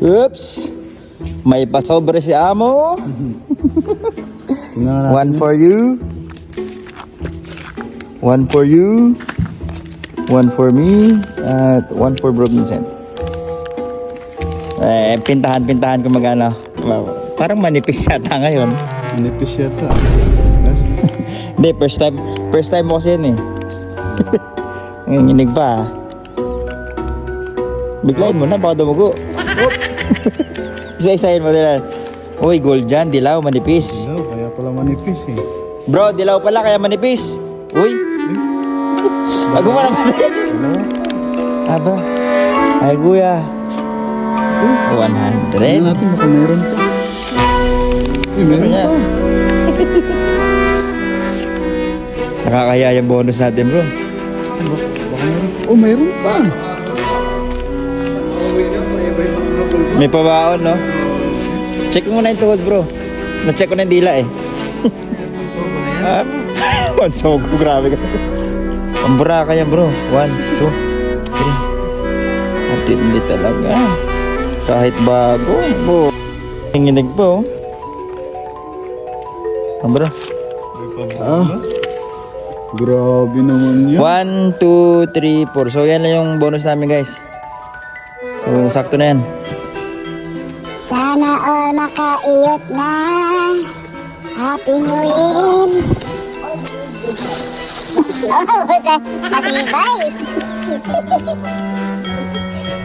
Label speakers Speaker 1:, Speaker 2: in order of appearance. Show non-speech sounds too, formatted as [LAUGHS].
Speaker 1: Oops! May pasobre si Amo. One for you. One for you. One for me. At one for Bro Vincent. Eh, pintahan-pintahan ko magana. Parang manipis yata ngayon.
Speaker 2: Nipis yata.
Speaker 1: Hindi, first time, first time mo kasi yan eh. Nanginginig pa ah. Biglayin mo na, baka dumugo. Isa-isahin mo nila. Uy, gold dyan, dilaw, manipis.
Speaker 2: Hello, kaya pala manipis eh.
Speaker 1: Bro, dilaw pala, kaya manipis. Uy, bago mo naman.
Speaker 2: Ano?
Speaker 1: Aba, ay kuya.
Speaker 2: Tingnan
Speaker 1: 100.
Speaker 2: natin baka meron pa. Eh, meron pa.
Speaker 1: Nakakaya yung bonus natin bro.
Speaker 2: Baka, baka meron pa. Oh, meron pa.
Speaker 1: May pabaon, no? Check mo na yung tuhod, bro. Na-check ko na yung dila, eh. [LAUGHS] Ah, Konsogo, grabe ka. Ang bura kaya, bro. One, two, three. At hindi talaga. Kahit bago, bro. Nanginig po, oh. Ang bro.
Speaker 2: Ah. Grabe naman yan.
Speaker 1: One, two, three, four. So, yan lang yung bonus namin, guys. So, sakto na yan.
Speaker 3: Sana all makaiyot na. Happy New Year. [LAUGHS] Oh, matibay